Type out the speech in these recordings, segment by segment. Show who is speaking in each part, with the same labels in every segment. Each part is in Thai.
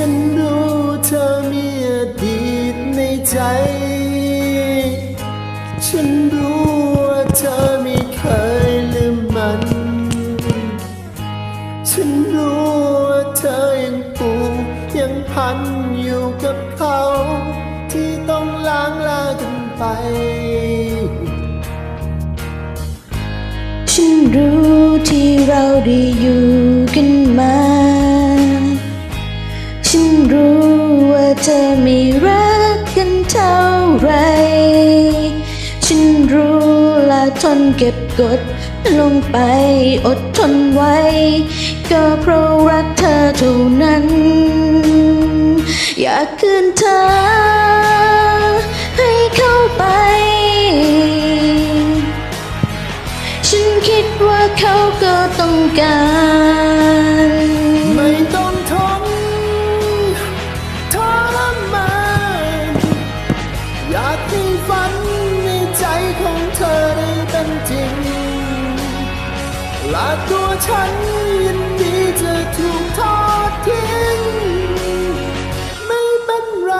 Speaker 1: ฉันรู้เธอมีอดีตในใจ ฉันรู้ว่าเธอไม่เคยลืมมัน ฉันรู้ว่าเธอยังปูยังพันอยู่กับเขา ที่ต้องล้างลากันไป
Speaker 2: ฉันรู้ที่เราได้อยู่กันมา เธอไม่รักกันเท่าไร ฉันรู้และทนเก็บกดลงไปอดทนไว้ ก็เพราะรักเธอเท่านั้น อยากคืนเธอ
Speaker 1: และตัวฉันยินดีจะถูกทอดทิ้ง ไม่เป็นไร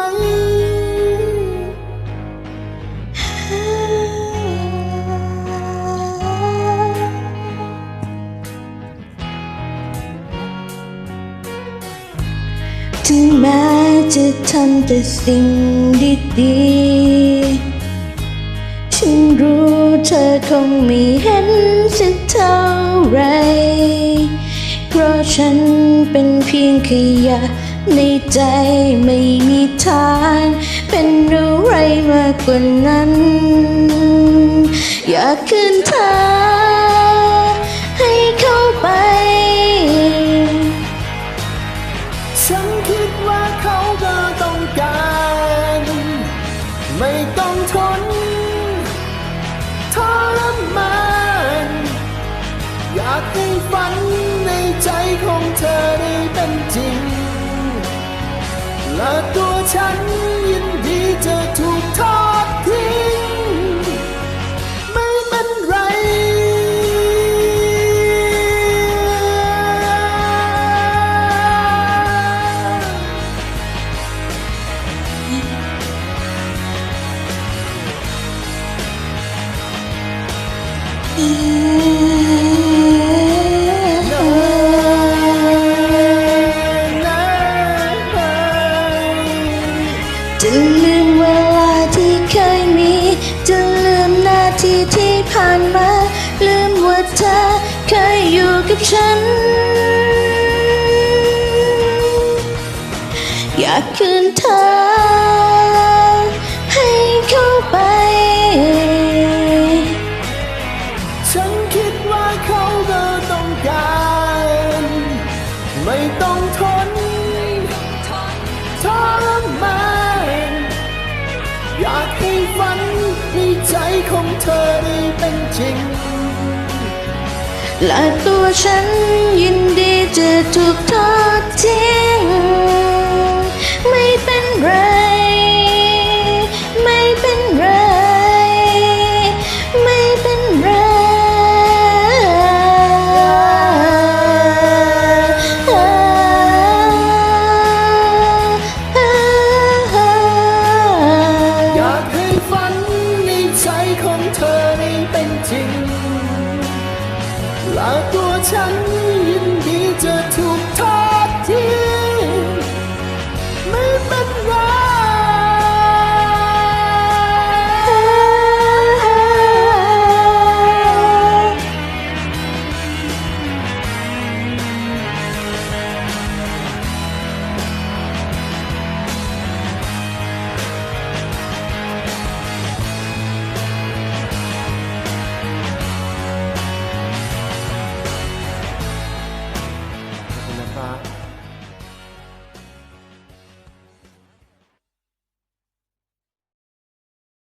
Speaker 2: ถึงแม้จะทำแต่สิ่งดีๆ เธอคงไม่เห็นสักเท่าไร เพราะฉันเป็นเพียงขยะในใจไม่มีทาง เป็นอะไรมากกว่านั้น อยากคืนเธอ
Speaker 1: ฝันในใจของเธอได้เป็นจริง และตัวฉันยินดีจะถูกทอดทิ้ง ไม่เป็นไร
Speaker 2: จะลืมเวลาที่เคยมี จะลืมนาทีที่ผ่านมา ลืมว่าเธอเคยอยู่กับฉัน อยากคืนเธอ
Speaker 1: จริง
Speaker 2: และตัวฉันยินดีจะถูกทอดทิ้ง
Speaker 1: 那多 tôi. Bye.